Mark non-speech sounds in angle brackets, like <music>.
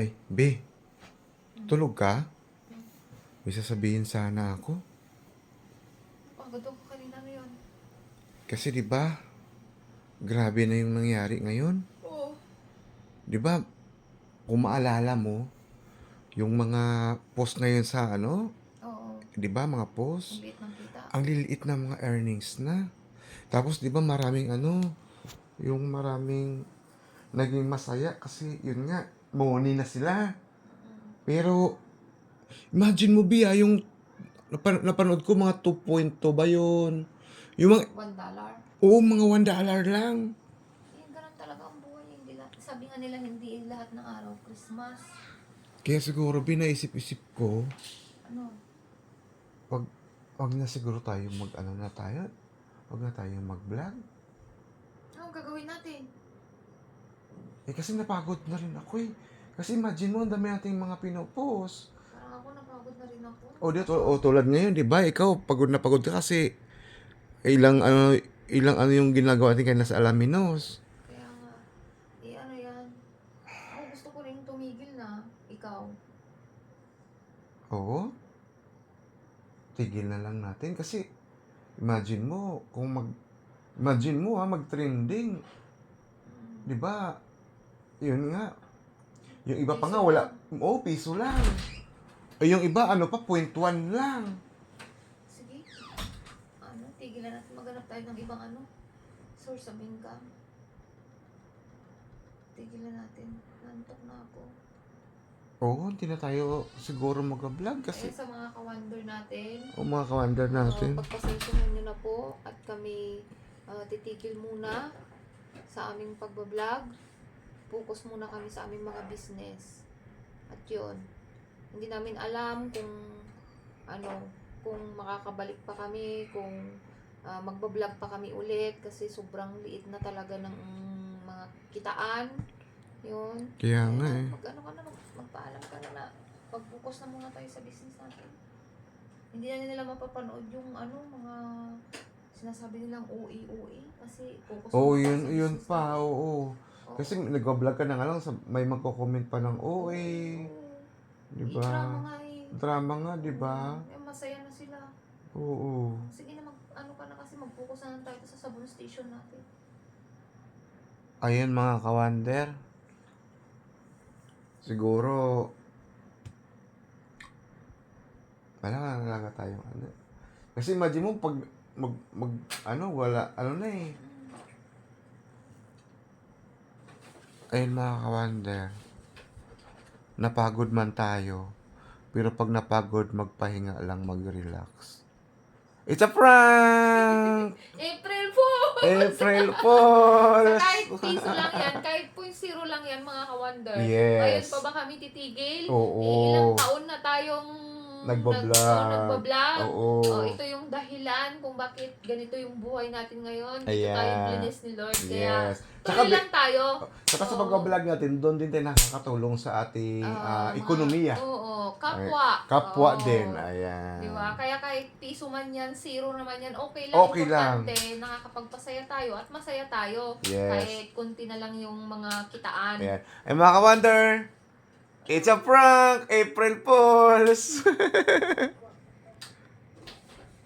Ay, be. Tulog ka? May sasabihin sana ako. Pagod ako kanina ngayon. Kasi 'di ba? Grabe na yung nangyari ngayon. Oo. 'Di ba? Kung maalala mo, yung mga post ngayon sa ano, Oo. 'di ba, mga post, Ang liit ng kita. ang liliit na mga earnings na. Tapos 'di ba maraming ano, yung maraming naging masaya kasi yun nga, money na sila. Pero imagine mo Bia, yung napan- napanood ko mga 2.2 ba yun? Yung mga, One dollar. oo, mga 1 dollar lang. Eh, ganun talaga ang buhay. Hindi lahat, sabi nga nila, hindi lahat ng araw Christmas. Kaya siguro binaisip-isip ko, Ano? wag, wag na siguro tayo mag, ano na tayo, wag na tayo mag-vlog. Anong gagawin natin? Eh kasi napagod na rin ako eh. Kasi imagine mo, ang dami nating mga pinopost. Parang ako napagod na rin ako. O, dito, o tulad ngayon, di ba? Ikaw, pagod na pagod ka kasi ilang ano, ilang ano yung ginagawa natin kaya nasa Alaminos. Kaya nga, eh ano yan? Ako gusto ko rin tumigil na. Ikaw. Oo. Tigil na lang natin kasi imagine mo kung mag imagine mo ha mag-trending. 'Di ba? 'Yun nga. Yung iba pa nga wala. Oo, piso lang. Eh yung iba ano pa 0.1 lang. Sige. Ano, tigilan natin maghanap tayo ng ibang ano, source of income. Tigilan natin. Nantok na ako. Oo, hindi na tayo siguro mag-vlog kasi Kaya sa mga ka-wonder natin, o mga kawander natin. Uh, pagpasensyahan nyo na po at kami uh, titigil muna sa aming pagbablog. Focus muna kami sa aming mga business. At yun, hindi namin alam kung ano, kung makakabalik pa kami, kung uh, magbablog pa kami ulit kasi sobrang liit na talaga ng mm, mga kitaan. Yun. Kaya nga eh. Mag, ano ka na, mag, magpaalam ka na na mag-focus na muna tayo sa business natin. Hindi na nila mapapanood yung ano, mga sinasabi nilang OE, OE. Kasi focus Oo, tayo yun, yun pa, oo. Oo. Kasi nag-vlog ka na nga lang, sa- may magko-comment pa ng OA. Oo. Di Eh, ba? drama nga eh. Drama nga, di ba? Eh, masaya na sila. Oo. Sige na, mag, ano ka na kasi mag-focus na lang tayo sa sabon station natin. Ayun mga kawander. Siguro, wala nga talaga tayong ano. Kasi imagine mo, pag mag, mag, ano, wala, ano na eh. Ayun mga kawander. Napagod man tayo. Pero pag napagod, magpahinga lang, mag-relax. It's a prank! <laughs> April Fool! April Fools! <laughs> kahit piso lang yan, kahit zero lang yan mga ka-wonder. Yes. Ngayon pa ba kami titigil? Oo. Eh, ilang taon na tayong Nagbablog. Nag, oh, nagbablog. Oo. Oh, ito yung dahilan kung bakit ganito yung buhay natin ngayon. Dito Ayan. tayo blinis ni Lord. Kaya Yes. Bi- lang tayo. Saka sa Oo. pag-vlog natin, doon din tayo nakakatulong sa ating Ah, mga- ekonomiya. Oo, kapwa. Kapwa Oo. din, ayan. Di ba? Kaya kahit piso man yan, zero naman yan, okay lang. Okay lang. Importante, nakakapagpasaya tayo at masaya tayo. Yes. Kahit kunti na lang yung mga kitaan. Ayan. Ay mga ka-wonder, it's a prank! April Fools! <laughs>